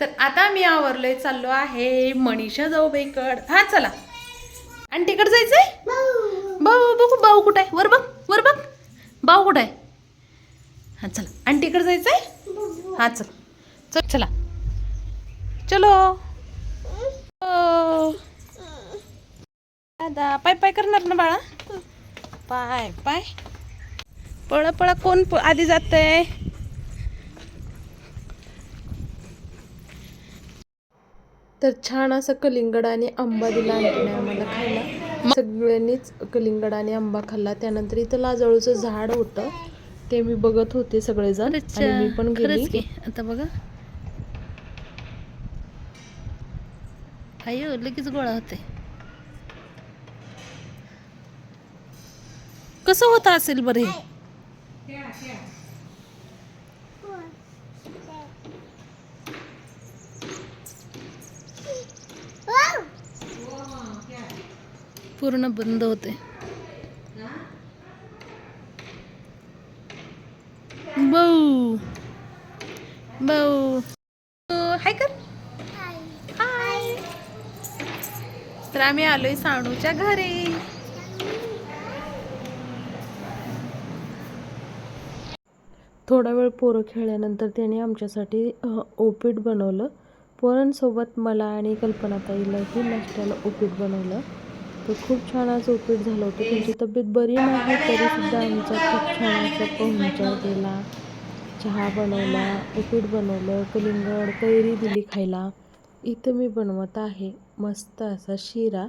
तर आता मी आवरले चाललो आहे मनीषा जाऊबाईकड. हा चला. आणि तिकडे जायचंय? भाऊ बघू भाऊ कुठं आहे वर बघ वर बघ. भाऊ कुठं आहे हा चला. आणि तिकडे जायचंय? हा चल. चल चला. चलो. दादा पाय पाय करणार ना बाळा? पाय पाय. पळ पळ कोण प- आधी आहे तर छान असं कलिंगड आणि आंबा दिला आणखीने आम्हाला खायला. सगळ्यांनीच कलिंगड आणि आंबा खाल्ला. त्यानंतर इथं लाजळूचं झाड होतं. ते मी बघत होते सगळेजण. आणि मी पण गेली. आता बघा. अयो लगेच गोळा होते कसं होत असेल बरं पूर्ण बंद होते. भाऊ भाऊ हाय कर. हाय. तर आम्ही आलोय साणूच्या घरी. थोडा वेळ पोरं खेळल्यानंतर त्याने आमच्यासाठी ओपीट बनवलं. पोरांसोबत मला आणि कल्पनाताईलाही नाश्त्याला ओपीट बनवलं. तर खूप छान असं उपयोग झालं होतं. त्यांची तब्येत बरी नाही तरीसुद्धा आमचा खूप छान असा पाहुणचार केला चहा बनवला उपीट बनवलं कलिंगड कैरी दिली खायला. इथं मी बनवत आहे मस्त असा शिरा.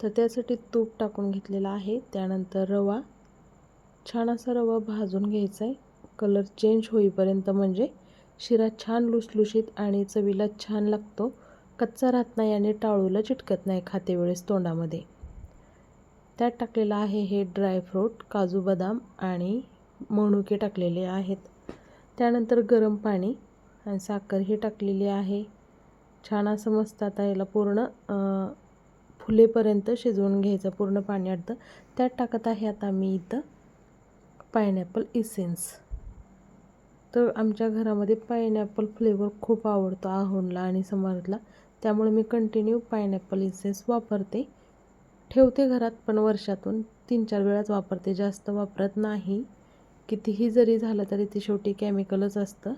तर त्यासाठी तूप टाकून घेतलेला आहे. त्यानंतर रवा. छान असा रवा भाजून घ्यायचा आहे कलर चेंज होईपर्यंत म्हणजे शिरा छान लुसलुशीत आणि चवीला छान लागतो. कच्चा राहत नाही आणि टाळूला चिटकत नाही खाते वेळेस तोंडामध्ये. त्यात टाकलेलं आहे हे ड्रायफ्रूट काजू बदाम आणि मणुके टाकलेले आहेत. त्यानंतर गरम पाणी आणि साखर ही टाकलेली आहे. छान असं मस्त आता याला पूर्ण फुलेपर्यंत शिजवून घ्यायचं पूर्ण पाणी अडतं. त्यात टाकत आहे आता मी इथं पायनॅपल इसेन्स तर आमच्या घरामध्ये पायनॅपल फ्लेवर खूप आवडतो आहोनला आणि समारला. त्यामुळे मी कंटिन्यू पायनॅपल इसेन्स वापरते. ठेवते घरात पण वर्षातून तीन चार वेळाच वापरते. जास्त वापरत नाही. कितीही जरी झालं तरी ते शेवटी केमिकलच असतं.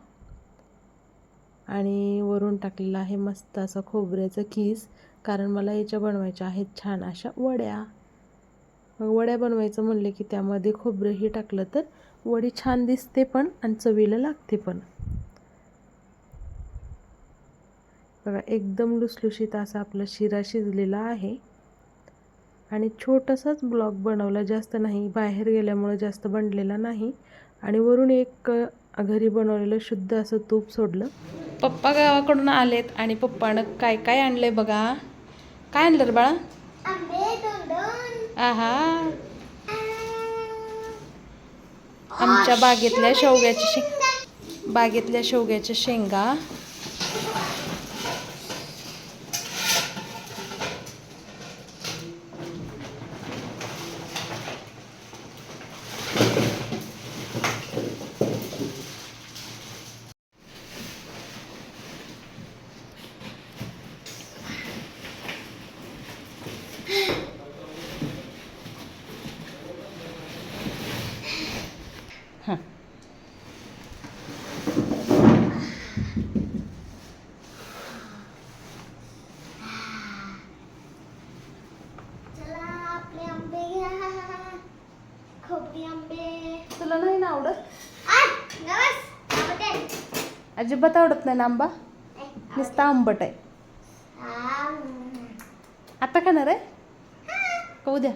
आणि वरून टाकलेलं आहे मस्त असं खोबऱ्याचं कीस कारण मला याच्या बनवायच्या आहेत छान अशा वड्या. मग वड्या बनवायचं म्हणले की त्यामध्ये खोबरंही टाकलं तर वडी छान दिसते पण आणि चवीला लागते पण. बघा एकदम लुसलुशीत असा आपला शिरा शिजलेला आहे. आणि छोटासाच ब्लॉक बनवला. जास्त नाही बाहेर गेल्यामुळे जास्त बनलेला नाही. आणि वरून एक घरी बनवलेलं शुद्ध असं तूप सोडलं. पप्पा गावाकडून आलेत आणि पप्पानं काय काय आणलंय बघा? काय आणलं रे बाळा? आहा. आमच्या बागेतल्या शेवग्याच्या शेंग बागेतल्या शेवग्याच्या शेंगा हां चला आपले आंबे घ्या खोबरी आंबे तुला नाही ना आवडत. अजिबात आवडत नाही ना आंबा नुसता आंबट आहे. आता खाणार आहे का उद्या